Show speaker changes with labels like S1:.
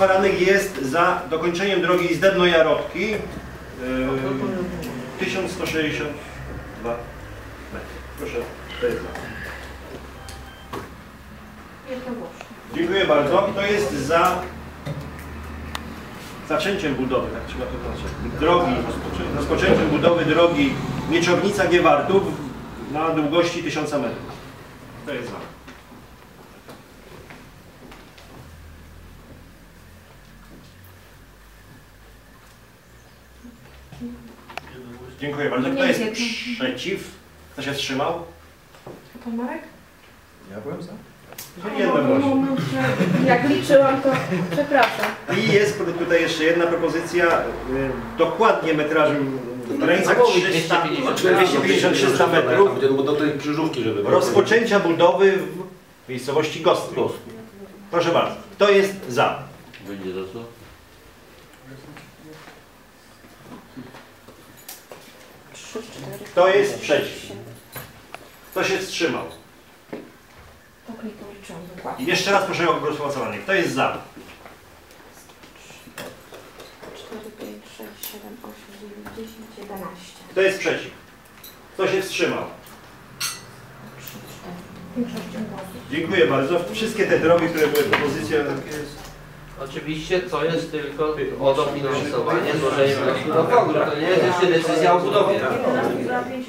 S1: Paranek jest za dokończeniem drogi z Dębno-Jarotki yy, 1162 metry. Proszę, to jest. Dziękuję bardzo. Kto jest za zaczęciem budowy, tak trzeba to nazwać, drogi, rozpoczęciem budowy drogi Mieczownica-Giewartów na długości 1000 metrów? Kto jest za? Dziękuję bardzo. Kto jest przeciw? Kto się wstrzymał?
S2: Pan Marek?
S3: Ja byłem za.
S2: No, moment, że Jak liczyłam, to przepraszam.
S1: I jest tutaj jeszcze jedna propozycja, y, dokładnie metrażem w granicach 300, 250-300 metrów
S3: Bo do tej krzyżówki, żeby...
S1: rozpoczęcia budowy w miejscowości Gostry. Proszę bardzo, kto jest za?
S4: Będzie za co?
S1: Kto jest przeciw? Kto się wstrzymał? Jeszcze raz proszę o głosowanie. Kto jest za?
S2: 4, 5, 6, 7, 8, 9, 10, 11.
S1: Kto jest przeciw? Kto się wstrzymał?
S2: 3, 4. Większością głosów.
S1: Dziękuję bardzo. Wszystkie te drogi, które były propozycje, takie jest.
S4: Oczywiście to jest tylko o dofinansowanie złożenia wniosku do fondu. To nie jest jeszcze decyzja o budowie.
S2: 5,